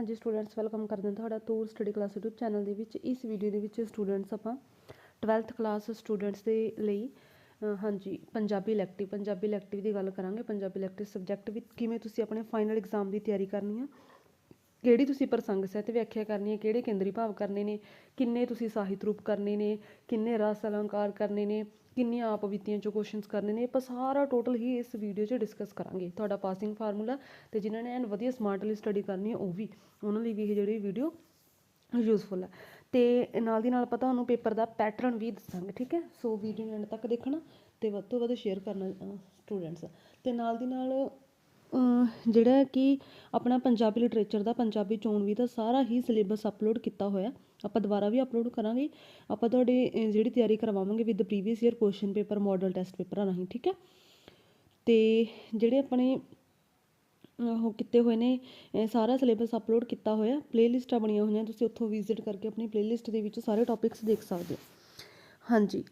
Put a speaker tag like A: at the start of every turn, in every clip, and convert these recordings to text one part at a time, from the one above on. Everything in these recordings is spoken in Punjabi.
A: ਹਾਂਜੀ ਸਟੂਡੈਂਟਸ ਵੈਲਕਮ ਕਰਦੇ ਹਾਂ ਤੁਹਾਡਾ Toor study class YouTube channel ਦੇ ਵਿੱਚ। ਇਸ ਵੀਡੀਓ ਦੇ ਵਿੱਚ ਸਟੂਡੈਂਟਸ ਆਪਾਂ 12th ਕਲਾਸ ਸਟੂਡੈਂਟਸ ਦੇ ਲਈ ਹਾਂਜੀ, ਪੰਜਾਬੀ ਇਲੈਕਟਿਵ ਪੰਜਾਬੀ ਇਲੈਕਟਿਵ ਦੀ ਗੱਲ ਕਰਾਂਗੇ। ਪੰਜਾਬੀ ਇਲੈਕਟਿਵ ਸਬਜੈਕਟ ਵਿੱਚ ਕਿਵੇਂ ਤੁਸੀਂ ਆਪਣੇ ਫਾਈਨਲ ਐਗਜ਼ਾਮ ਦੀ ਤਿਆਰੀ ਕਰਨੀ ਆ ਕਿਹੜੀ ਤੁਸੀਂ ਪ੍ਰਸੰਗ ਸਹਿਤ ਵਿਆਖਿਆ ਕਰਨੀ ਹੈ, ਕਿਹੜੇ ਕੇਂਦਰੀ ਭਾਵ ਕਰਨੇ ਨੇ, ਕਿੰਨੇ ਤੁਸੀਂ ਸਾਹਿਤ ਰੂਪ ਕਰਨੇ ਨੇ, ਕਿੰਨੇ ਰਸ ਅਲੰਕਾਰ ਕਰਨੇ ਨੇ, ਕਿੰਨੀਆਂ ਆਪ ਬੀਤੀਆਂ ਚੋਂ ਕੁਐਸਚਨਸ ਕਰਨੇ ਨੇ, ਆਪਾਂ ਸਾਰਾ ਟੋਟਲ ਹੀ ਇਸ ਵੀਡੀਓ 'ਚ ਡਿਸਕਸ ਕਰਾਂਗੇ। ਤੁਹਾਡਾ ਪਾਸਿੰਗ ਫਾਰਮੂਲਾ ਤੇ ਜਿਨ੍ਹਾਂ ਨੇ ਐਨ ਵਧੀਆ ਸਮਾਰਟਲੀ ਸਟੱਡੀ ਕਰਨੀ ਹੈ, ਉਹ ਵੀ, ਉਹਨਾਂ ਲਈ ਵੀ ਇਹ ਜਿਹੜੀ ਵੀਡੀਓ ਯੂਜ਼ਫੁਲ ਹੈ। ਤੇ ਨਾਲ ਦੀ ਨਾਲ ਆਪਾਂ ਤੁਹਾਨੂੰ ਪੇਪਰ ਦਾ ਪੈਟਰਨ ਵੀ ਦੱਸਾਂਗੇ, ਠੀਕ ਹੈ? ਸੋ ਵੀਡੀਓ ਨੂੰ ਐਂਡ ਤੱਕ ਦੇਖਣਾ ਤੇ ਵੱਧ ਤੋਂ ਵੱਧ ਸ਼ੇਅਰ ਕਰਨਾ ਸਟੂਡੈਂਟਸ ਤੇ ਨਾਲ ਦੀ ਨਾਲ ਜਿਹੜਾ ਕਿ ਆਪਣਾ ਪੰਜਾਬੀ ਲਿਟਰੇਚਰ ਦਾ, ਪੰਜਾਬੀ ਚੋਣਵੀ ਦਾ ਸਾਰਾ ਹੀ ਸਿਲੇਬਸ ਅਪਲੋਡ ਕੀਤਾ ਹੋਇਆ। ਆਪਾਂ ਦੁਬਾਰਾ ਵੀ ਅਪਲੋਡ ਕਰਾਂਗੇ। ਆਪਾਂ ਤੁਹਾਡੇ ਜਿਹੜੀ ਤਿਆਰੀ ਕਰਵਾਵਾਂਗੇ with previous year question paper model test ਪੇਪਰਾਂ ਰਾਹੀਂ, ਠੀਕ ਹੈ? ਤੇ ਜਿਹੜੇ ਆਪਣੇ ਉਹ ਕੀਤੇ ਹੋਏ ਨੇ ਸਾਰਾ ਸਿਲੇਬਸ ਅਪਲੋਡ ਕੀਤਾ ਹੋਇਆ। ਪਲੇਲਿਸਟਾਂ ਬਣੀਆਂ ਹੋਈਆਂ। ਤੁਸੀਂ ਉੱਥੋਂ ਵਿਜ਼ਿਟ ਕਰਕੇ ਆਪਣੀ ਪਲੇਲਿਸਟ ਦੇ ਵਿੱਚ ਸਾਰੇ ਟੌਪਿਕਸ ਦੇਖ ਸਕਦੇ ਹੋ। ਹਾਂਜੀ।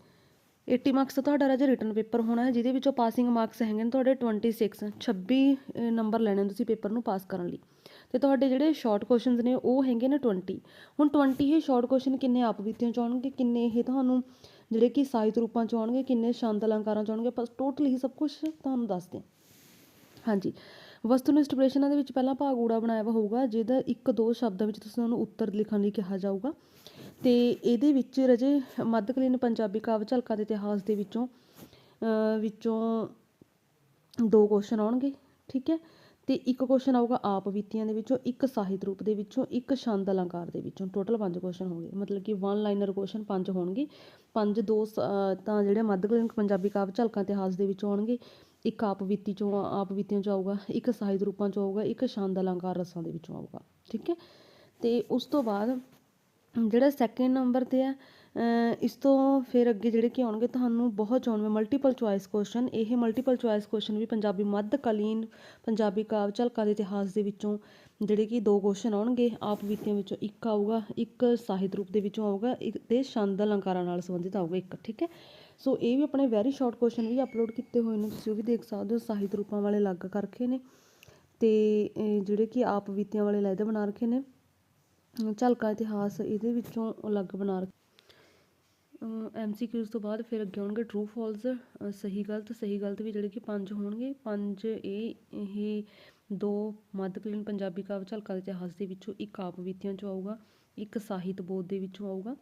A: 80 ਮਾਰਕਸ ਦਾ ਤੁਹਾਡਾ ਰਾਜਾ ਰਿਟਨ ਪੇਪਰ ਹੋਣਾ ਹੈ, ਜਿਹਦੇ ਵਿੱਚੋਂ ਪਾਸਿੰਗ ਮਾਰਕਸ ਹੈਗੇ ਨੇ ਤੁਹਾਡੇ 26 26 ਨੰਬਰ ਲੈਣੇ ਨੇ ਤੁਸੀਂ ਪੇਪਰ ਨੂੰ ਪਾਸ ਕਰਨ ਲਈ। ਤੇ ਤੁਹਾਡੇ ਜਿਹੜੇ ਸ਼ਾਰਟ ਕੁਐਸਚਨਸ ਨੇ, ਉਹ ਹੈਗੇ ਨੇ 20 ਹੁਣ 20 ਹੀ ਸ਼ਾਰਟ ਕੁਐਸਚਨ ਕਿੰਨੇ ਆਪ ਬੀਤੀਆਂ ਚ ਆਉਣਗੇ ਕਿੰਨੇ ਇਹ ਤੁਹਾਨੂੰ ਜਿਹੜੇ ਕਿ ਸਾਹਿਤ ਰੂਪਾਂ ਚ ਆਉਣਗੇ, ਕਿੰਨੇ ਸ਼ਾਂਤ ਅਲੰਕਾਰਾਂ ਚ ਆਉਣਗੇ? ਆਪਾਂ ਟੋਟਲੀ ਹੀ ਸਭ ਕੁਝ ਤੁਹਾਨੂੰ ਦੱਸਦੇ ਹਾਂ ਹਾਂਜੀ। ਵਸਤੂਨਿਸ਼ਟ ਪ੍ਰਸ਼ਨਾਂ ਦੇ ਵਿੱਚ ਪਹਿਲਾ ਭਾਗ ਊੜਾ ਬਣਾਇਆ ਵਾ ਹੋਊਗਾ, ਜਿਹਦਾ ਇੱਕ ਦੋ ਸ਼ਬਦਾਂ ਵਿੱਚ ਤੁਸੀਂ ਉਹਨੂੰ ਉੱਤਰ ਲਿਖਣ ਲਈ ਕਿਹਾ ਜਾਊਗਾ। ਤੇ ਇਹਦੇ ਵਿੱਚ ਰਜੇ ਮੱਧਕਾਲੀਨ ਪੰਜਾਬੀ ਕਾਵਿ ਝਲਕਾਂ ਦੇ ਇਤਿਹਾਸ ਦੇ ਵਿੱਚੋਂ ਵਿੱਚੋਂ ਦੋ ਕੁਐਸਚਨ ਆਉਣਗੇ, ਠੀਕ ਹੈ? ਤੇ ਇੱਕ ਕੁਐਸਚਨ ਆਊਗਾ ਆਪ ਬੀਤੀਆਂ ਦੇ ਵਿੱਚੋਂ, ਇੱਕ ਸਾਹਿਤ ਰੂਪ ਦੇ ਵਿੱਚੋਂ, ਇੱਕ ਛੰਦ ਅਲੰਕਾਰ ਦੇ ਵਿੱਚੋਂ। ਟੋਟਲ ਪੰਜ ਕੁਐਸਚਨ ਹੋਣਗੇ। ਮਤਲਬ ਕਿ ਵਨ ਲਾਈਨਰ ਕੁਐਸਚਨ ਪੰਜ ਹੋਣਗੇ। ਪੰਜ ਦੋ ਸ- ਤਾਂ ਜਿਹੜੇ ਮੱਧਕਾਲੀਨ ਪੰਜਾਬੀ ਕਾਵਿ ਝਲਕਾਂ ਇਤਿਹਾਸ ਦੇ ਵਿੱਚੋਂ ਆਉਣਗੇ। ਇੱਕ ਆਪ ਬੀਤੀ ਚੋਂ ਆਪ ਬੀਤੀਆਂ ਚੋਂ ਆਊਗਾ, ਇੱਕ ਸਾਹਿਤ ਰੂਪਾਂ ਚੋਂ ਆਊਗਾ, ਇੱਕ ਛੰਦ ਅਲੰਕਾਰ ਰਸਾਂ ਦੇ ਵਿੱਚੋਂ ਆਊਗਾ, ਠੀਕ ਹੈ? ਤੇ ਉਸ ਤੋਂ ਬਾਅਦ ਜਿਹੜਾ ਸੈਕਿੰਡ ਨੰਬਰ ਤੇ ਹੈ ਇਸ ਤੋਂ ਫਿਰ ਅੱਗੇ ਜਿਹੜੇ ਕਿ ਆਉਣਗੇ, ਤੁਹਾਨੂੰ ਬਹੁਤ ਚੋਣਵੇਂ ਮਲਟੀਪਲ ਚੁਆਇਸ ਕੁਐਸਚਨ ਇਹ ਮਲਟੀਪਲ ਚੁਆਇਸ ਕੁਐਸਚਨ ਵੀ ਪੰਜਾਬੀ ਮੱਧਕਾਲੀਨ ਪੰਜਾਬੀ ਕਾਵਿ ਝਲਕਾਂ ਦੇ ਇਤਿਹਾਸ ਦੇ ਵਿੱਚੋਂ ਜਿਹੜੇ ਕਿ ਦੋ ਕੁਐਸਚਨ ਆਉਣਗੇ, ਆਪ ਬੀਤੀਆਂ ਵਿੱਚੋਂ ਇੱਕ ਆਊਗਾ, ਇੱਕ ਸਾਹਿਤ ਰੂਪ ਦੇ ਵਿੱਚੋਂ ਆਊਗਾ, ਇੱਕ ਤੇ ਛੰਦ ਅਲੰਕਾਰਾਂ ਨਾਲ ਸੰਬੰਧਿਤ ਆਊਗਾ ਇੱਕ, ਠੀਕ ਹੈ? ਸੋ ਇਹ ਵੀ ਆਪਣੇ ਵੈਰੀ ਸ਼ਾਰਟ ਕੁਐਸਚਨ ਵੀ ਅਪਲੋਡ ਕੀਤੇ ਹੋਏ ਨੇ, ਤੁਸੀਂ ਉਹ ਵੀ ਦੇਖ ਸਕਦੇ ਹੋ, ਸਾਹਿਤ ਰੂਪਾਂ ਵਾਲੇ ਅਲੱਗ ਕਰਕੇ ਨੇ ਤੇ ਜਿਹੜੇ ਕਿ ਆਪ ਬੀਤੀਆਂ ਵਾਲੇ ਅਲੱਗ ਬਣਾ ਰੱਖੇ ਨੇ, ਝਲਕਾ ਇਤਿਹਾਸ ਇਹਦੇ ਵਿੱਚੋਂ ਅਲੱਗ ਬਣਾ ਰੱਖ ਐਮਸੀਕਿਊਜ਼ ਤੋਂ ਬਾਅਦ ਫਿਰ ਅੱਗੇ ਆਉਣਗੇ ਟਰੂ ਫਾਲਸ ਸਹੀ ਗਲਤ ਸਹੀ ਗਲਤ ਵੀ ਜਿਹੜੇ ਕਿ ਪੰਜ ਹੋਣਗੇ। ਪੰਜ ਇਹ ਇਹ ਦੋ ਮੱਧਕਾਲੀਨ ਪੰਜਾਬੀ ਕਾਵਿ ਝਲਕਾ ਦੇ ਇਤਿਹਾਸ ਦੇ ਵਿੱਚੋਂ ਇੱਕ ਆਪ ਬੀਤੀਆਂ ਚੋਂ ਆਊਗਾ, ਇੱਕ ਸਾਹਿਤ ਬੋਧ ਦੇ ਵਿੱਚੋਂ ਆਊਗਾ।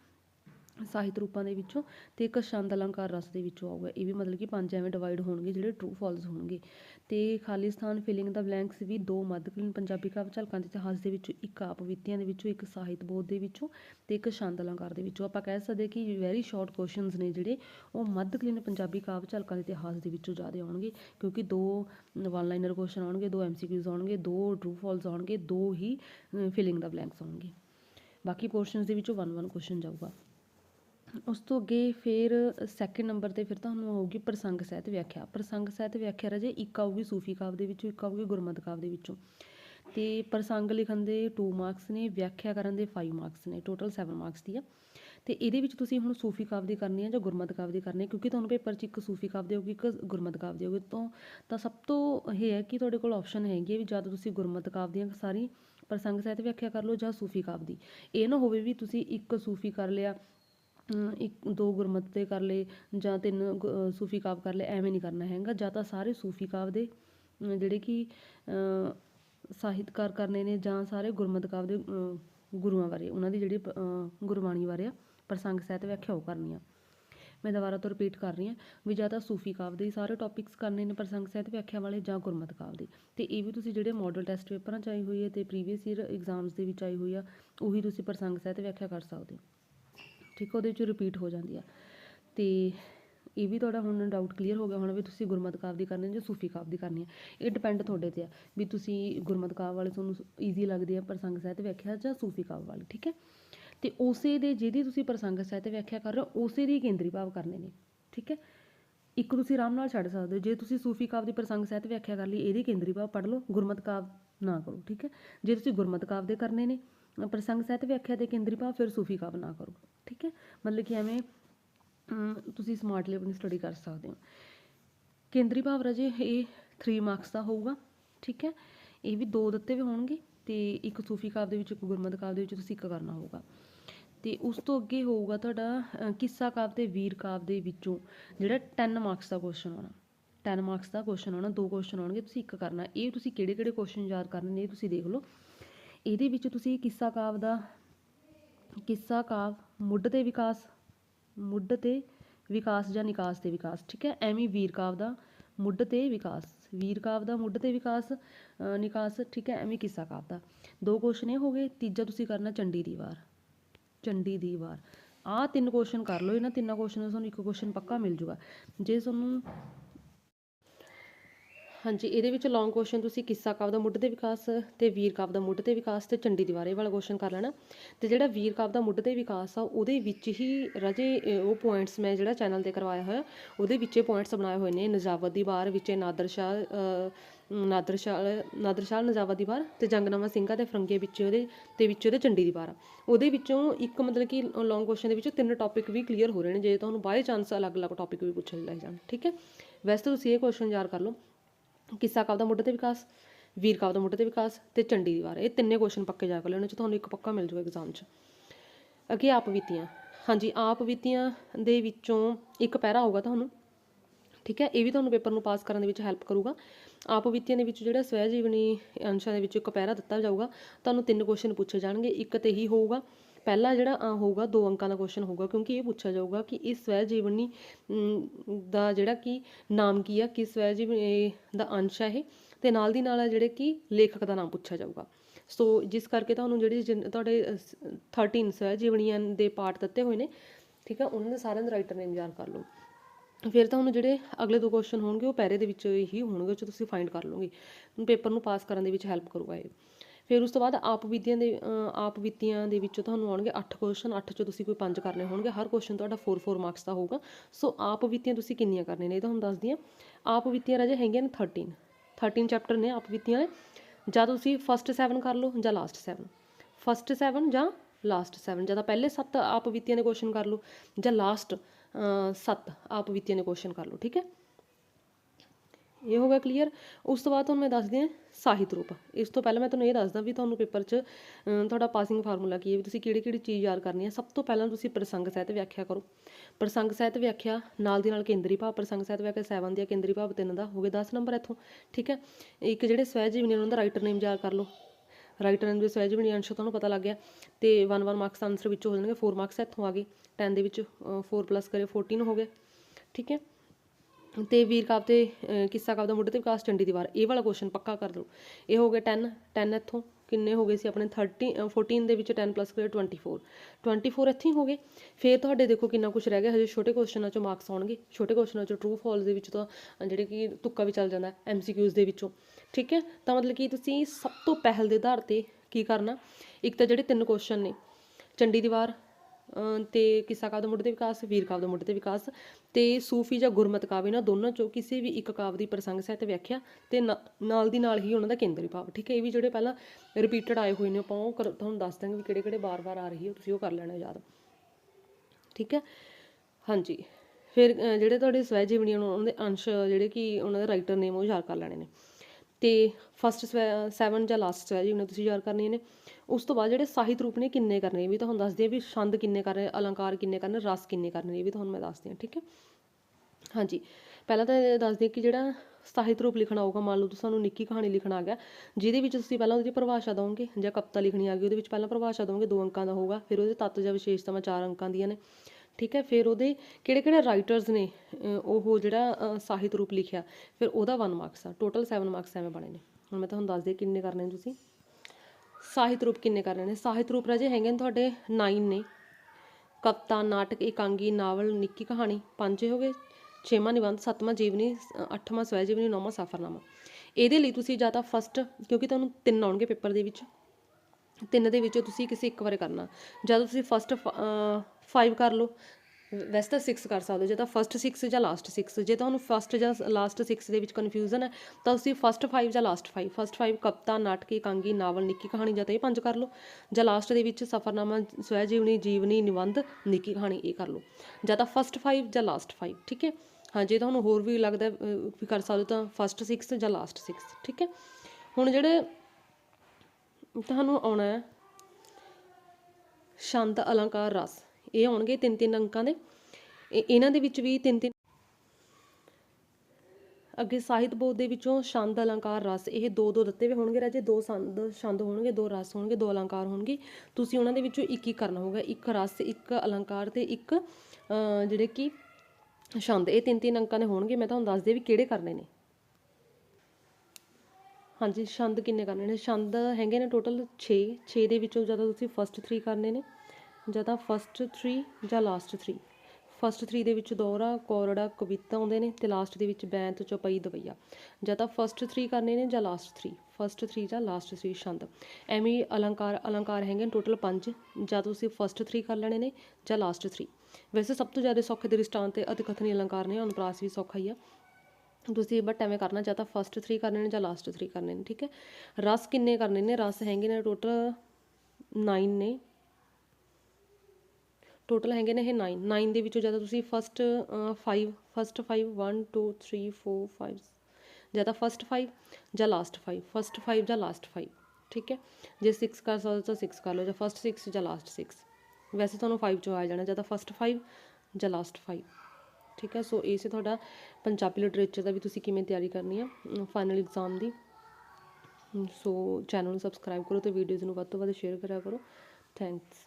A: ਸਾਹਿਤ ਰੂਪਾਂ ਦੇ ਵਿੱਚੋਂ ਤੇ ਇੱਕ ਛੰਦ ਅਲੰਕਾਰ ਰਸ ਦੇ ਵਿੱਚੋਂ ਆਊਗਾ। ਇਹ ਵੀ ਮਤਲਬ ਕਿ ਪੰਜ ਐਵੇਂ ਡਿਵਾਈਡ ਹੋਣਗੇ, ਜਿਹੜੇ ਟਰੂ ਫਾਲਸ ਹੋਣਗੇ। ਤੇ ਖਾਲਿਸਤਾਨ ਫਿਲਿੰਗ ਦਾ ਬਲੈਂਕਸ ਵੀ ਦੋ ਮੱਧਕਾਲੀਨ ਪੰਜਾਬੀ ਕਾਵਿ ਝਲਕਾਂ ਦੇ ਇਤਿਹਾਸ ਦੇ ਵਿੱਚੋਂ ਇੱਕ ਆਪ ਬੀਤੀਆਂ ਦੇ ਵਿੱਚੋਂ ਇੱਕ ਸਾਹਿਤ ਬੋਧ ਦੇ ਵਿੱਚੋਂ ਤੇ ਇੱਕ ਛੰਦ ਅਲੰਕਾਰ ਦੇ ਵਿੱਚੋਂ। ਆਪਾਂ ਕਹਿ ਸਕਦੇ ਕਿ ਵੈਰੀ ਸ਼ਾਰਟ ਕੁਐਸਚਨਸ ਨੇ ਜਿਹੜੇ, ਉਹ ਮੱਧਕਾਲੀਨ ਪੰਜਾਬੀ ਕਾਵਿ ਝਲਕਾਂ ਦੇ ਇਤਿਹਾਸ ਦੇ ਵਿੱਚੋਂ ਜ਼ਿਆਦਾ ਆਉਣਗੇ। ਕਿਉਂਕਿ ਦੋ ਵਨ ਲਾਈਨਰ ਕੁਐਸਚਨ ਆਉਣਗੇ, ਦੋ ਐਮਸੀਕਿਊਜ਼ ਆਉਣਗੇ, ਦੋ ਟਰੂ ਫਾਲਸ ਆਉਣਗੇ, ਦੋ ਹੀ ਫਿਲਿੰਗ ਦਾ ਬਲੈਂਕਸ ਆਉਣਗੇ ਬਾਕੀ ਪੋਰਸ਼ਨਸ ਦੇ ਵਿੱਚੋਂ ਵਨ ਵਨ ਕੁਐਸਚਨ ਜਾਊਗਾ। ਉਸ ਤੋਂ ਅੱਗੇ ਫਿਰ ਸੈਕਿੰਡ ਨੰਬਰ ਤੇ ਫਿਰ ਤੁਹਾਨੂੰ ਆਊਗੀ ਪ੍ਰਸੰਗ ਸਹਿਤ ਵਿਆਖਿਆ। ਪ੍ਰਸੰਗ ਸਹਿਤ ਵਿਆਖਿਆ ਰਾਜੇ, ਇੱਕ ਆਊਗੀ ਸੂਫੀ ਕਾਵ ਦੇ ਵਿੱਚੋਂ, ਇੱਕ ਆਊਗੀ ਗੁਰਮਤਿ ਕਾਵ ਦੇ ਵਿੱਚੋਂ। ਤੇ ਪ੍ਰਸੰਗ ਲਿਖਣ ਦੇ 2 ਮਾਰਕਸ ਨੇ, ਵਿਆਖਿਆ ਕਰਨ ਦੇ 5 ਮਾਰਕਸ ਨੇ ਟੋਟਲ 7 ਮਾਰਕਸ ਦੀ ਆ। ਤੇ ਇਹਦੇ ਵਿੱਚ ਤੁਸੀਂ ਹੁਣ ਸੂਫੀ ਕਾਵ ਦੀ ਕਰਨੀ ਹੈ ਜਾਂ ਗੁਰਮਤਿ ਕਾਵ ਦੀ ਕਰਨੀ ਹੈ ਕਿਉਂਕਿ ਤੁਹਾਨੂੰ ਪੇਪਰ 'ਚ ਇੱਕ ਸੂਫੀ ਕਾਵ ਦੇ ਹੋਊਗੀ ਇੱਕ ਗੁਰਮਤਿ ਕਾਵ ਦੀ ਹੋਊਗੀ ਤੋਂ, ਤਾਂ ਸਭ ਤੋਂ ਇਹ ਹੈ ਕਿ ਤੁਹਾਡੇ ਕੋਲ ਆਪਸ਼ਨ ਹੈਗੀ ਹੈ ਵੀ ਜਾਂ ਤਾਂ ਤੁਸੀਂ ਗੁਰਮਤਿ ਕਾਵ ਦੀਆਂ ਸਾਰੀ ਪ੍ਰਸੰਗ ਸਹਿਤ ਵਿਆਖਿਆ ਕਰ ਲਓ ਜਾਂ ਸੂਫੀ ਕਾਵ ਦੀ। ਇਹ ਨਾ ਹੋਵੇ ਵੀ ਤੁਸੀਂ ਇੱਕ ਸੂਫੀ ਕਰ ਲਿਆ ਇੱਕ ਦੋ ਗੁਰਮਤਿ ਦੇ ਕਰ ਲਏ ਜਾਂ ਤਿੰਨ ਗੁ- ਸੂਫੀ ਕਾਵਿ ਕਰ ਲਏ, ਐਵੇਂ ਨਹੀਂ ਕਰਨਾ ਹੈਗਾ। ਜਾਂ ਤਾਂ ਸਾਰੇ ਸੂਫੀ ਕਾਵਿ ਦੇ ਜਿਹੜੇ ਕਿ ਸਾਹਿਤਕਾਰ ਕਰਨੇ ਨੇ ਜਾਂ ਸਾਰੇ ਗੁਰਮਤਿ ਕਾਵ ਦੇ ਗੁਰੂਆਂ ਬਾਰੇ, ਉਹਨਾਂ ਦੀ ਜਿਹੜੀ ਗੁਰਬਾਣੀ ਬਾਰੇ ਆ, ਪ੍ਰਸੰਗ ਸਹਿਤ ਵਿਆਖਿਆ ਉਹ ਕਰਨੀ ਆ। ਮੈਂ ਦੁਬਾਰਾ ਤੋਂ ਰਿਪੀਟ ਕਰ ਰਹੀ ਹਾਂ ਵੀ ਜਾਂ ਤਾਂ ਸੂਫੀ ਕਾਵ ਦੇ ਸਾਰੇ ਟੌਪਿਕਸ ਕਰਨੇ ਨੇ ਪ੍ਰਸੰਗ ਸਹਿਤ ਵਿਆਖਿਆ ਵਾਲੇ ਜਾਂ ਗੁਰਮਤਿ ਕਾਵ ਦੇ। ਤੇ ਇਹ ਵੀ ਤੁਸੀਂ ਜਿਹੜੇ ਮਾਡਲ ਟੈਸਟ ਪੇਪਰਾਂ 'ਚ ਆਈ ਹੋਈ ਹੈ ਤੇ ਪ੍ਰੀਵੀਅਸ ਈਅਰ ਐਗਜ਼ਾਮਸ ਦੇ ਵਿੱਚ ਆਈ ਹੋਈ ਆ, ਉਹੀ ਤੁਸੀਂ ਪ੍ਰਸੰਗ ਸਹਿਤ ਵਿਆਖਿਆ ਕਰ ਸਕਦੇ ਹੋ। ਠੀਕ ਹੈ ਉਹਦੇ ਵਿੱਚ ਰਿਪੀਟ ਹੋ ਜਾਂਦੀ ਆ। ਤੇ ਇਹ ਵੀ ਤੁਹਾਡਾ ਹੁਣ ਡਾਊਟ ਕਲੀਅਰ ਹੋ ਗਿਆ ਹੋਣਾ ਵੀ ਤੁਸੀਂ ਗੁਰਮਤਿ ਕਾਵ ਦੀ ਕਰਨੀ ਹੈ ਜਾਂ ਸੂਫੀ ਕਾਵ ਦੀ ਕਰਨੀ ਹੈ ਇਹ ਡਿਪੈਂਡ ਤੁਹਾਡੇ ਤੇ ਆ ਵੀ ਤੁਸੀਂ ਗੁਰਮਤਿ ਕਾਵ ਵਾਲੇ ਤੁਹਾਨੂੰ ਈਜ਼ੀ ਲੱਗਦੇ ਆ ਪ੍ਰਸੰਗ ਸਾਹਿਤ ਵਿਆਖਿਆ ਜਾਂ ਸੂਫੀ ਕਾਵ ਵਾਲੇ, ਠੀਕ ਹੈ ਤੇ ਉਸੇ ਦੇ ਜਿਹਦੀ ਤੁਸੀਂ ਪ੍ਰਸੰਗ ਸਾਹਿਤ ਵਿਆਖਿਆ ਕਰ ਰਹੇ ਹੋ, ਉਸੇ ਦੀ ਕੇਂਦਰੀ ਭਾਵ ਕਰਨੇ ਨੇ, ਠੀਕ ਹੈ ਇੱਕ ਤੁਸੀਂ ਆਰਾਮ ਨਾਲ ਛੱਡ ਸਕਦੇ ਹੋ। ਜੇ ਤੁਸੀਂ ਸੂਫੀ ਕਾਵ ਦੀ ਪ੍ਰਸੰਗ ਸਹਿਤ ਵਿਆਖਿਆ ਕਰ ਲਈ, ਇਹਦੀ ਕੇਂਦਰੀ ਭਾਵ ਪੜ੍ਹ ਲਓ, ਗੁਰਮਤਿ ਕਾਵ ਨਾ ਕਰੋ, ਠੀਕ ਹੈ ਜੇ ਤੁਸੀਂ ਗੁਰਮਤਿ ਕਾਵ ਦੇ ਕਰਨੇ ਨੇ ਪ੍ਰਸੰਗ ਸਹਿਤ ਵਿਆਖਿਆ ਦੇ ਕੇਂਦਰੀ ਭਾਵ ਫਿਰ ਸੂਫੀ ਕਾਵ ਨਾ ਕਰੋ, ਠੀਕ ਹੈ? ਮਤਲਬ ਕਿ ਐਵੇਂ ਤੁਸੀਂ ਸਮਾਰਟਲੀ ਆਪਣੀ ਸਟੱਡੀ ਕਰ ਸਕਦੇ ਹੋ। ਕੇਂਦਰੀ ਭਾਵ ਰਾਜੇ, ਇਹ 3 ਮਾਰਕਸ ਦਾ ਹੋਊਗਾ, ਠੀਕ ਹੈ? ਇਹ ਵੀ ਦੋ ਦਿੱਤੇ ਵੀ ਹੋਣਗੇ ਤੇ ਇੱਕ ਸੂਫੀ ਕਾਵ ਦੇ ਵਿੱਚ, ਇੱਕ ਗੁਰਮਤਿ ਕਾਵ ਦੇ ਵਿੱਚ ਤੁਸੀਂ ਇੱਕ ਕਰਨਾ ਹੋਊਗਾ। ਤੇ ਉਸ ਤੋਂ ਅੱਗੇ ਹੋਊਗਾ ਤੁਹਾਡਾ ਕਿੱਸਾ ਕਾਵ ਤੇ ਵੀਰ ਕਾਵ ਦੇ ਵਿੱਚੋਂ ਜਿਹੜਾ 10 ਮਾਰਕਸ ਦਾ ਕੁਐਸਚਨ ਆਉਣਾ। 10 ਮਾਰਕਸ ਦਾ ਕੁਐਸਚਨ ਆਉਣਾ, ਦੋ ਕੁਐਸਚਨ ਆਉਣਗੇ, ਤੁਸੀਂ ਇੱਕ ਕਰਨਾ। ਇਹ ਤੁਸੀਂ ਕਿਹੜੇ ਕਿਹੜੇ ਕੁਐਸਚਨ ਯਾਦ ਕਰਨੇ ਨੇ ਇਹ ਤੁਸੀਂ ਦੇਖ ਲਓ। ਇਹਦੇ ਵਿੱਚ ਤੁਸੀਂ ਕਿੱਸਾ ਕਾਵ ਦਾ, ਕਿੱਸਾ ਕਾਵ ਮੁੱਢ ਤੇ ਵਿਕਾਸ, ਮੁੱਢ ਤੇ ਵਿਕਾਸ ਜਾਂ ਨਿਕਾਸ ਤੇ ਵਿਕਾਸ, ਠੀਕ ਹੈ? ਐਵੇਂ ਵੀਰ ਕਾਵ ਦਾ ਮੁੱਢ ਤੇ ਵਿਕਾਸ, ਵੀਰ ਕਾਵ ਦਾ ਮੁੱਢ ਤੇ ਵਿਕਾਸ ਨਿਕਾਸ, ਠੀਕ ਹੈ? ਐਵੇਂ ਕਿੱਸਾ ਕਾਵ ਦਾ। ਦੋ ਕੁਐਸਚਨ ਇਹ ਹੋ ਗਏ, ਤੀਜਾ ਤੁਸੀਂ ਕਰਨਾ ਚੰਡੀ ਦੀ ਵਾਰ, ਚੰਡੀ ਦੀ ਵਾਰ। ਆਹ ਤਿੰਨ ਕੁਐਸਚਨ ਕਰ ਲਓ, ਇਹਨਾਂ ਤਿੰਨਾਂ ਕੁਐਸਚਨ ਤੁਹਾਨੂੰ ਇੱਕ ਕੁਐਸਚਨ ਪੱਕਾ ਮਿਲ ਜੂਗਾ। ਜੇ ਤੁਹਾਨੂੰ ਹਾਂਜੀ, ਇਹਦੇ ਵਿੱਚ ਲੌਂਗ ਕੁਐਸਚਨ ਤੁਸੀਂ ਕਿੱਸਾ ਕਾਵ ਦਾ ਮੁੱਢ ਦੇ ਵਿਕਾਸ ਤੇ ਵੀਰ ਕਾਵ ਦਾ ਮੁੱਢ ਤੇ ਵਿਕਾਸ ਤੇ ਚੰਡੀ ਦੀਵਾਰ ਇਹ ਵਾਲਾ ਕੁਐਸਚਨ ਕਰ ਲੈਣਾ। ਤੇ ਜਿਹੜਾ ਵੀਰ ਕਾਵ ਦਾ ਮੁੱਢ ਤੇ ਵਿਕਾਸ ਆ, ਉਹਦੇ ਵਿੱਚ ਹੀ ਰਾਜੇ ਉਹ ਪੁਆਇੰਟਸ ਮੈਂ ਜਿਹੜਾ ਚੈਨਲ ਤੇ ਕਰਵਾਇਆ ਹੋਇਆ, ਉਹਦੇ ਵਿੱਚੇ ਪੁਆਇੰਟਸ ਬਣਾਏ ਹੋਏ ਨੇ ਨਜ਼ਾਵਤ ਦੀ ਵਾਰ ਵਿੱਚੇ ਨਾਦਰ ਸ਼ਾਹ ਨਾਦਰ ਸ਼ਾਹ ਨਾਦਰ ਸ਼ਾਹ ਨਜ਼ਾਵਤ ਦੀ ਵਾਰ ਤੇ ਜੰਗਨਾਮਾ ਸਿੰਘਾਂ ਦੇ ਫਰੰਗੇ ਵਿੱਚ ਉਹਦੇ, ਤੇ ਵਿੱਚ ਉਹਦੇ ਚੰਡੀ ਦੀ ਵਾਰ ਆ। ਉਹਦੇ ਵਿੱਚੋਂ ਇੱਕ ਮਤਲਬ ਕਿ ਲੌਂਗ ਕੁਐਸਚਨ ਦੇ ਵਿੱਚੋਂ ਤਿੰਨ ਟੌਪਿਕ ਵੀ ਕਲੀਅਰ ਹੋ ਰਹੇ ਨੇ, ਜੇ ਤੁਹਾਨੂੰ ਬਾਏ ਚਾਂਸ ਅਲੱਗ-ਅਲੱਗ ਟੌਪਿਕ ਵੀ ਪੁੱਛੇ ਲੈ ਜਾਣ, ਠੀਕ ਹੈ? ਵੈਸੇ ਤੁਸੀਂ ਇਹ ਕੁਐਸਚਨ ਯਾਦ ਕਰ ਲਓ ਕਿੱਸਾ ਕਾਵ ਦਾ ਮੁੱਢ ਤੇ ਵਿਕਾਸ, ਵੀਰ ਕਾਵ ਦਾ ਮੁੱਢ ਤੇ ਵਿਕਾਸ ਤੇ ਚੰਡੀ ਦੀ ਵਾਰ। ਇਹ ਤਿੰਨੇ ਕੁਐਸਚਨ ਪੱਕੇ ਜਾ ਕਰ ਲਿਓ ਉਹਨਾਂ ਚ ਤੁਹਾਨੂੰ ਇੱਕ ਪੱਕਾ ਮਿਲ ਜੂਗਾ ਐਗਜ਼ਾਮ 'ਚ। ਅੱਗੇ ਆਪ ਬੀਤੀਆਂ। ਹਾਂਜੀ, ਆਪ ਬੀਤੀਆਂ ਦੇ ਵਿੱਚੋਂ ਇੱਕ ਪੈਰਾ ਹੋਊਗਾ ਤੁਹਾਨੂੰ। ਠੀਕ ਹੈ, ਇਹ ਵੀ ਤੁਹਾਨੂੰ ਪੇਪਰ ਨੂੰ ਪਾਸ ਕਰਨ ਦੇ ਵਿੱਚ ਹੈਲਪ ਕਰੂਗਾ। ਆਪ ਬੀਤੀਆਂ ਦੇ ਵਿੱਚ ਜਿਹੜਾ ਸਵੈ ਜੀਵਨੀ ਅੰਸ਼ਾਂ ਦੇ ਵਿੱਚ ਇੱਕ ਪੈਰਾ ਦਿੱਤਾ ਜਾਊਗਾ। ਤੁਹਾਨੂੰ ਤਿੰਨ ਕੁਐਸਚਨ ਪੁੱਛੇ ਜਾਣਗੇ, ਇੱਕ ਤੇ ਹੀ ਹੋਊਗਾ। ਪਹਿਲਾ ਜਿਹੜਾ ਹੋਊਗਾ ਦੋ ਅੰਕਾਂ ਦਾ ਕੁਐਸਚਨ ਹੋਊਗਾ ਕਿਉਂਕਿ ਇਹ ਪੁੱਛਿਆ ਜਾਊਗਾ ਕਿ ਇਸ ਸਵੈ ਜੀਵਨੀ ਦਾ ਜਿਹੜਾ ਕਿ ਨਾਮ ਕੀ ਆ ਕਿਸ ਸਵੈ ਜੀਵਨੀ ਦਾ ਅੰਸ਼ ਹੈ ਇਹ ਤੇ ਨਾਲ ਦੀ ਨਾਲ ਜਿਹੜੇ ਕਿ ਲੇਖਕ ਦਾ ਨਾਮ ਪੁੱਛਿਆ ਜਾਊਗਾ। ਸੋ ਜਿਸ ਕਰਕੇ ਤੁਹਾਨੂੰ ਜਿਹੜੀ ਤੁਹਾਡੇ ਅ, 13 ਸਵੈ ਜੀਵਨੀਆਂ ਦੇ ਪਾਰਟ ਦਿੱਤੇ ਹੋਏ ਨੇ ਠੀਕ ਆ ਉਹਨਾਂ ਦੇ ਸਾਰਿਆਂ ਦਾ ਰਾਈਟਰ ਨੇਮ ਯਾਦ ਕਰ ਲਓ। ਫਿਰ ਤੁਹਾਨੂੰ ਜਿਹੜੇ ਅਗਲੇ ਦੋ ਕੁਐਸਚਨ ਹੋਣਗੇ ਉਹ ਪੈਰੇ ਦੇ ਵਿੱਚ ਹੀ ਹੋਣਗੇ ਉਹ ਤੁਸੀਂ ਫਾਈਂਡ ਕਰ ਲਓਗੇ। ਪੇਪਰ ਨੂੰ ਪਾਸ ਕਰਨ ਦੇ ਵਿੱਚ ਹੈਲਪ ਕਰੂਗਾ ਇਹ। ਫਿਰ ਉਸ ਤੋਂ ਬਾਅਦ ਆਪ ਵਿਦਿਆਂ ਦੇ ਆਪ ਵਿੱਤੀਆਂ ਦੇ ਵਿੱਚੋਂ ਤੁਹਾਨੂੰ ਆਉਣਗੇ 8 ਕੁਐਸਚਨ 8 ਚੋਂ ਤੁਸੀਂ ਕੋਈ 5 ਕਰਨੇ ਹੋਣਗੇ, ਹਰ ਕੁਐਸਚਨ ਤੁਹਾਡਾ 4-4 ਮਾਰਕਸ ਦਾ ਹੋਊਗਾ। ਸੋ ਆਪ ਵਿੱਤੀਆਂ ਤੁਸੀਂ ਕਿੰਨੀਆਂ ਕਰਨੇ ਨੇ? ਇਹ ਤੁਹਾਨੂੰ ਦੱਸਦੀ ਹਾਂ ਆਪ ਵਿੱਤੀਆਂ ਰਾਜੇ ਹੈਗੀਆਂ ਨੇ 13 13 ਚੈਪਟਰ ਨੇ ਆਪ ਵਿੱਤੀਆਂ ਦੇ ਜਾਂ ਤੁਸੀਂ ਫਸਟ 7 ਕਰ ਲਓ ਜਾਂ ਲਾਸਟ 7 ਫਸਟ 7 ਜਾਂ ਲਾਸਟ 7 ਜਾਂ ਤਾਂ ਪਹਿਲੇ 7 ਆਪ ਵਿੱਤੀਆਂ ਦੇ ਕੁਐਸਚਨ ਕਰ ਲਓ ਜਾਂ ਲਾਸਟ 7 ਆਪ ਵਿੱਤੀਆਂ ਦੇ ਕੁਐਸਚਨ ਕਰ ਲਓ, ਠੀਕ ਹੈ? ਇਹ ਹੋ ਗਿਆ ਕਲੀਅਰ ਉਸ ਤੋਂ ਬਾਅਦ ਤੁਹਾਨੂੰ ਮੈਂ ਦੱਸਦੀ ਹਾਂ ਸਾਹਿਤ ਰੂਪ। ਇਸ ਤੋਂ ਪਹਿਲਾਂ ਮੈਂ ਤੁਹਾਨੂੰ ਇਹ ਦੱਸਦਾ ਵੀ ਤੁਹਾਨੂੰ ਪੇਪਰ 'ਚ ਤੁਹਾਡਾ ਪਾਸਿੰਗ ਫਾਰਮੂਲਾ ਕੀ ਹੈ, ਵੀ ਤੁਸੀਂ ਕਿਹੜੀ ਕਿਹੜੀ ਚੀਜ਼ ਯਾਦ ਕਰਨੀ ਹੈ। ਸਭ ਤੋਂ ਪਹਿਲਾਂ ਤੁਸੀਂ ਪ੍ਰਸੰਗ ਸਾਹਿਤ ਵਿਆਖਿਆ ਕਰੋ। ਪ੍ਰਸੰਗ ਸਾਹਿਤ ਵਿਆਖਿਆ ਨਾਲ ਦੀ ਨਾਲ ਕੇਂਦਰੀ ਭਾਵ, ਪ੍ਰਸੰਗ ਸਾਹਿਤ ਵਿਆਖਿਆ 7 ਦੀ ਆ, ਕੇਂਦਰੀ ਭਾਵ 3 ਦਾ, ਹੋ ਗਿਆ 10 ਨੰਬਰ ਇੱਥੋਂ, ਠੀਕ ਹੈ? ਇੱਕ ਜਿਹੜੇ ਸਵੈ ਜੀਵਨੀ ਉਹਨਾਂ ਦਾ ਰਾਈਟਰ ਨੇਮ ਯਾਦ ਕਰ ਲਓ। ਰਾਈਟਰ ਨੇਮ ਦੇ ਸਵੈ ਜੀਵਨੀ ਅੰਸ਼ ਤੁਹਾਨੂੰ ਪਤਾ ਲੱਗ ਗਿਆ। ਤੇ 1 1 ਮਾਰਕਸ ਆਨਸਰ ਵਿੱਚੋਂ ਹੋ ਜਾਣਗੇ 4 ਮਾਰਕਸ ਇੱਥੋਂ ਆ ਗਏ। 10 ਦੇ ਵਿੱਚ 4 ਪਲੱਸ ਕਰੇ 14 ਹੋ ਗਏ ਠੀਕ ਹੈ? ਤੇ ਵੀਰ ਕਾਵ ਤੇ ਕਿੱਸਾ ਕਾਵ ਦਾ ਮੁੱਢ ਤੇ ਵਿਕਾਸ ਚੰਡੀ ਦੀਵਾਰ ਇਹ ਵਾਲਾ ਕੁਐਸਚਨ ਪੱਕਾ ਕਰ ਲਓ ਇਹ ਹੋ ਗਿਆ 10 10 ਇੱਥੋਂ। ਕਿੰਨੇ ਹੋ ਗਏ ਸੀ ਆਪਣੇ? 30 ਅ, 14 ਦੇ ਵਿੱਚ 10 ਪਲੱਸ ਕਰੇ 24 24 ਇੱਥੇ ਹੀ ਹੋ ਗਏ। ਫਿਰ ਤੁਹਾਡੇ ਦੇਖੋ ਕਿੰਨਾ ਕੁਝ ਰਹਿ ਗਿਆ। ਹਜੇ ਛੋਟੇ ਕੁਐਸਚਨਾਂ ਚੋਂ ਮਾਰਕਸ ਆਉਣਗੇ। ਛੋਟੇ ਕੁਐਸਚਨਾਂ ਚੋਂ ਟਰੂ ਫਾਲਸ ਦੇ ਵਿੱਚ ਤਾਂ ਜਿਹੜੇ ਕਿ ਤੁੱਕਾ ਵੀ ਚੱਲ ਜਾਂਦਾ ਐਮਸੀਕਿਊਜ਼ ਦੇ ਵਿੱਚੋਂ। ਠੀਕ ਹੈ? ਤਾਂ ਮਤਲਬ ਕਿ ਤੁਸੀਂ ਸਭ ਤੋਂ ਪਹਿਲ ਦੇ ਆਧਾਰ ਤੇ ਕੀ ਕਰਨਾ? ਇੱਕ ਤਾਂ ਜਿਹੜੇ ਤਿੰਨ ਕੁਐਸਚਨ ਨੇ ਚੰਡੀ ਦੀਵਾਰ ਤੇ ਕਿੱਸਾ ਕਾਵ ਦਾ ਮੁੱਢ ਤੇ ਵਿਕਾਸ, ਵੀਰ ਕਾਵ ਦਾ ਮੁੱਢ ਤੇ ਵਿਕਾਸ ਤੇ ਸੂਫੀ ਜਾਂ ਗੁਰਮਤ ਕਾਵਿ, ਇਹਨਾਂ ਦੋਨਾਂ ਚੋਂ ਕਿਸੇ ਵੀ ਇੱਕ ਕਾਵ ਦੀ ਪ੍ਰਸੰਗ ਸਾਹਿਤ ਵਿਆਖਿਆ ਤੇ ਨਾ- ਨਾਲ ਦੀ ਨਾਲ ਹੀ ਉਹਨਾਂ ਦਾ ਕੇਂਦਰੀ ਭਾਵ, ਠੀਕ ਹੈ? ਇਹ ਵੀ ਜਿਹੜੇ ਪਹਿਲਾਂ ਰਿਪੀਟਡ ਆਏ ਹੋਏ ਨੇ, ਆਪਾਂ ਉਹ ਕਰ- ਤੁਹਾਨੂੰ ਦੱਸ ਦਾਂਗੇ ਵੀ ਕਿਹੜੇ ਕਿਹੜੇ ਵਾਰ ਵਾਰ ਆ ਰਹੀ ਹੈ, ਤੁਸੀਂ ਉਹ ਕਰ ਲੈਣਾ ਯਾਦ। ਠੀਕ ਹੈ? ਹਾਂਜੀ। ਫਿਰ ਜਿਹੜੇ ਤੁਹਾਡੇ ਸਵੈ ਜੀਵਨੀ ਉਹਨਾਂ ਦੇ ਅੰਸ਼ ਜਿਹੜੇ ਕਿ ਉਹਨਾਂ ਦੇ ਰਾਈਟਰ ਨੇਮ ਉਹ ਯਾਦ ਕਰ ਲੈਣੇ ਨੇ। ਤੇ ਫਸਟ 7 ਜਾਂ ਲਾਸਟ ਸਵੈ ਜੀਵਨੀ ਤੁਸੀਂ ਯਾਦ ਕਰਨੀਆਂ ਨੇ। ਉਸ ਤੋਂ ਬਾਅਦ ਜਿਹੜੇ ਸਾਹਿਤ ਰੂਪ ਨੇ ਕਿੰਨੇ ਕਰਨੇ, ਇਹ ਵੀ ਤੁਹਾਨੂੰ ਦੱਸਦੀ ਆ ਵੀ ਛੰਦ ਕਿੰਨੇ ਕਰਨੇ, ਅਲੰਕਾਰ ਕਿੰਨੇ ਕਰਨੇ, ਰਸ ਕਿੰਨੇ ਕਰਨੇ, ਇਹ ਵੀ ਤੁਹਾਨੂੰ ਮੈਂ ਦੱਸਦੀ ਹਾਂ, ਠੀਕ ਹੈ? ਹਾਂਜੀ, ਪਹਿਲਾਂ ਤਾਂ ਇਹ ਦੱਸ ਕਿ ਜਿਹੜਾ ਸਾਹਿਤ ਰੂਪ ਲਿਖਣਾ ਹੋਊਗਾ, ਮੰਨ ਲਓ ਸਾਨੂੰ ਨਿੱਕੀ ਕਹਾਣੀ ਲਿਖਣਾ ਆ ਗਿਆ, ਜਿਹਦੇ ਵਿੱਚ ਤੁਸੀਂ ਪਹਿਲਾਂ ਉਹਦੀ ਪਰਿਭਾਸ਼ਾ ਦਵੋਗੇ ਜਾਂ ਕਵਿਤਾ ਲਿਖਣੀ ਆ ਗਈ, ਉਹਦੇ ਵਿੱਚ ਪਹਿਲਾਂ ਪਰਿਭਾਸ਼ਾ ਦਵੋਗੇ ਦੋ ਅੰਕਾਂ ਦਾ ਹੋਊਗਾ, ਫਿਰ ਉਹਦੇ ਤੱਤ ਜਾਂ ਵਿਸ਼ੇਸ਼ਤਾਵਾਂ ਚਾਰ ਅੰਕਾਂ ਦੀਆਂ ਨੇ, ਠੀਕ ਹੈ? ਫਿਰ ਉਹਦੇ ਕਿਹੜੇ ਕਿਹੜੇ ਰਾਈਟਰਸ ਨੇ ਉਹ ਜਿਹੜਾ ਸਾਹਿਤ ਰੂਪ ਲਿਖਿਆ, ਫਿਰ ਉਹਦਾ 1 ਮਾਰਕਸ ਆ ਟੋਟਲ 7 ਮਾਰਕਸ ਐਵੇਂ ਬਣੇ ਨੇ। ਹੁਣ ਮੈਂ ਤੁਹਾਨੂੰ ਦੱਸ ਦੇ ਕਿੰਨੇ ਕਰਨੇ ਨੇ ਤੁਸੀਂ। ਸਾਹਿਤ ਰੂਪ ਕਿੰਨੇ ਕਰਨੇ ਨੇ? ਸਾਹਿਤ ਰੂਪ ਰਾਜੇ ਹੈਗੇ ਨੇ ਤੁਹਾਡੇ 9 ਨੇ। ਕਵਿਤਾ, ਨਾਟਕ, ਇਕਾਂਗੀ, ਨਾਵਲ, ਨਿੱਕੀ ਕਹਾਣੀ, ਪੰਜ ਹੋ ਗਏ। ਛੇਵਾਂ ਨਿਬੰਧ, ਸੱਤਵਾਂ ਜੀਵਨੀ, ਅੱਠਵਾਂ ਸਵੈ ਜੀਵਨੀ, ਨੌਵਾਂ ਸਫ਼ਰਨਾਮਾ। ਇਹਦੇ ਲਈ ਤੁਸੀਂ ਜਾਂ ਤਾਂ ਫਸਟ ਕਿਉਂਕਿ ਤੁਹਾਨੂੰ ਤਿੰਨ ਆਉਣਗੇ ਪੇਪਰ ਦੇ ਵਿੱਚ, ਤਿੰਨ ਦੇ ਵਿੱਚੋਂ ਤੁਸੀਂ ਕਿਸੇ ਇੱਕ ਵਾਰ ਕਰਨਾ। ਜਾਂ ਤੁਸੀਂ ਫਸਟ 5 ਕਰ ਲਓ। ਵੈਸੇ ਤਾਂ 6 ਕਰ ਸਕਦੇ ਹੋ। ਜੇ ਤਾਂ ਫਸਟ 6 ਜਾਂ ਲਾਸਟ 6 ਜੇ ਤੁਹਾਨੂੰ ਫਸਟ ਜਾਂ ਲਾਸਟ 6 ਦੇ ਵਿੱਚ ਕਨਫਿਊਜ਼ਨ ਹੈ, ਤਾਂ ਤੁਸੀਂ ਫਸਟ 5 ਜਾਂ ਲਾਸਟ 5 ਫਸਟ 5 ਕਵਿਤਾ, ਨਾਟਕੀ, ਕਾਂਗੀ, ਨਾਵਲ, ਨਿੱਕੀ ਕਹਾਣੀ ਜਾਂ ਤਾਂ ਇਹ ਪੰਜ ਕਰ ਲਓ। ਜਾਂ ਲਾਸਟ ਦੇ ਵਿੱਚ ਸਫ਼ਰਨਾਮਾ ਸਵੈ ਜੀਵਨੀ ਜੀਵਨੀ ਨਿਬੰਧ, ਨਿੱਕੀ ਕਹਾਣੀ ਇਹ ਕਰ ਲਓ। ਜਾਂ ਤਾਂ ਫਸਟ 5 ਜਾਂ ਲਾਸਟ 5 ਠੀਕ ਹੈ? ਹਾਂ, ਜੇ ਤੁਹਾਨੂੰ ਹੋਰ ਵੀ ਲੱਗਦਾ ਵੀ ਕਰ ਸਕਦੇ ਹੋ ਤਾਂ ਫਸਟ 6 ਜਾਂ ਲਾਸਟ 6 ਠੀਕ ਹੈ? ਹੁਣ ਜਿਹੜੇ ਤੁਹਾਨੂੰ ਆਉਣਾ ਹੈ ਸ਼ੰਦ ਅਲੰਕਾਰ ਰਸ। ਇਹ ਆਉਣਗੇ ਤਿੰਨ ਤਿੰਨ ਅੰਕਾਂ ਦੇ। ਇਹ- ਇਹਨਾਂ ਦੇ ਵਿੱਚ ਵੀ ਤਿੰਨ ਤਿੰਨ ਅੱਗੇ ਸਾਹਿਤ ਬੋਧ ਦੇ ਵਿੱਚੋਂ ਛੰਦ, ਅਲੰਕਾਰ, ਰਸ, ਇਹ ਦੋ ਦੋ ਦਿੱਤੇ ਹੋਏ ਹੋਣਗੇ ਰਾਜੇ। ਦੋ ਛੰਦ ਛੰਦ ਹੋਣਗੇ, ਦੋ ਰਸ ਹੋਣਗੇ, ਦੋ ਅਲੰਕਾਰ ਹੋਣਗੇ। ਤੁਸੀਂ ਉਹਨਾਂ ਦੇ ਵਿੱਚੋਂ ਇੱਕ ਹੀ ਕਰਨਾ ਹੋਊਗਾ। ਇੱਕ ਰਸ, ਇੱਕ ਅਲੰਕਾਰ ਤੇ ਇੱਕ ਜਿਹੜੇ ਕਿ ਛੰਦ। ਇਹ ਤਿੰਨ ਤਿੰਨ ਅੰਕਾਂ ਦੇ ਹੋਣਗੇ। ਮੈਂ ਤੁਹਾਨੂੰ ਦੱਸਦੀ ਹਾਂ ਵੀ ਕਿਹੜੇ ਕਰਨੇ ਨੇ। ਹਾਂਜੀ, ਛੰਦ ਕਿੰਨੇ ਕਰਨੇ ਨੇ? ਛੰਦ ਹੈਗੇ ਨੇ ਟੋਟਲ 6 6 ਦੇ ਵਿੱਚੋਂ ਜਾਂ ਤੁਸੀਂ ਫਸਟ 3 ਕਰਨੇ ਨੇ। ਜਾਂ ਤਾਂ ਫਸਟ 3 ਜਾਂ ਲਾਸਟ 3 ਫਸਟ 3 ਦੇ ਵਿੱਚ ਦੋਹਰਾ, ਕੋਰੜਾ, ਕਵਿਤਾ ਆਉਂਦੇ ਨੇ ਤੇ ਲਾਸਟ ਦੇ ਵਿੱਚ ਬੈਂਤ, ਚੌਪਈ, ਦਵਈਆ। ਜਾਂ ਤਾਂ ਫਸਟ 3 ਕਰਨੇ ਨੇ ਜਾਂ ਲਾਸਟ 3 ਫਸਟ 3 ਜਾਂ ਲਾਸਟ 3 ਛੰਦ। ਐਵੇਂ ਅਲੰਕਾਰ ਅਲੰਕਾਰ ਹੈਗੇ ਨੇ ਟੋਟਲ 5 ਜਾਂ ਤੁਸੀਂ ਫਸਟ 3 ਕਰ ਲੈਣੇ ਨੇ ਜਾਂ ਲਾਸਟ 3 ਵੈਸੇ ਸਭ ਤੋਂ ਜ਼ਿਆਦਾ ਸੌਖੇ ਦ੍ਰਿਸ਼ਟਾਂਤ ਤੇ ਅਤਕਥਨੀ ਅਲੰਕਾਰ ਨੇ, ਅਨੁਪਰਾਸ ਵੀ ਸੌਖਾ ਹੀ ਆ। ਤੁਸੀਂ ਬਟ ਐਵੇਂ ਕਰਨਾ, ਜਾਂ ਤਾਂ ਫਸਟ 3 ਕਰਨੇ ਨੇ ਜਾਂ ਲਾਸਟ 3 ਕਰਨੇ ਨੇ, ਠੀਕ ਹੈ? ਰਸ ਕਿੰਨੇ ਕਰਨੇ ਨੇ? ਰਸ ਹੈਗੇ ਨੇ ਟੋਟਲ 9 ਨੇ। ਟੋਟਲ ਹੈਗੇ ਨੇ ਇਹ 9 9 ਦੇ ਵਿੱਚੋਂ ਜਦੋਂ ਤੁਸੀਂ ਫਸਟ 5 ਫਸਟ 5 1 2 3 4 5 ਜਾਂ ਤਾਂ ਫਸਟ 5 ਜਾਂ ਲਾਸਟ 5 ਫਸਟ 5 ਜਾਂ ਲਾਸਟ 5 ਠੀਕ ਹੈ? ਜੇ 6 ਕਰ ਸਕਦੇ ਤਾਂ 6 ਕਰ ਲਓ, ਜਾਂ ਫਸਟ 6 ਜਾਂ ਲਾਸਟ 6 ਵੈਸੇ ਤੁਹਾਨੂੰ 5 ਚੋਂ ਆ ਜਾਣਾ, ਜਾਂ ਤਾਂ ਫਸਟ 5 ਜਾਂ ਲਾਸਟ 5 ਠੀਕ ਹੈ? ਸੋ ਇਹ ਸੀ ਤੁਹਾਡਾ ਪੰਜਾਬੀ ਲਿਟਰੇਚਰ ਦਾ ਵੀ ਤੁਸੀਂ ਕਿਵੇਂ ਤਿਆਰੀ ਕਰਨੀ ਆ ਫਾਈਨਲ ਐਗਜ਼ਾਮ ਦੀ ਸੋ ਚੈਨਲ ਨੂੰ ਸਬਸਕ੍ਰਾਈਬ ਕਰੋ ਤੇ ਵੀਡੀਓਜ਼ ਨੂੰ ਵੱਧ ਤੋਂ ਵੱਧ ਸ਼ੇਅਰ ਕਰਿਆ ਕਰੋ ਥੈਂਕਸ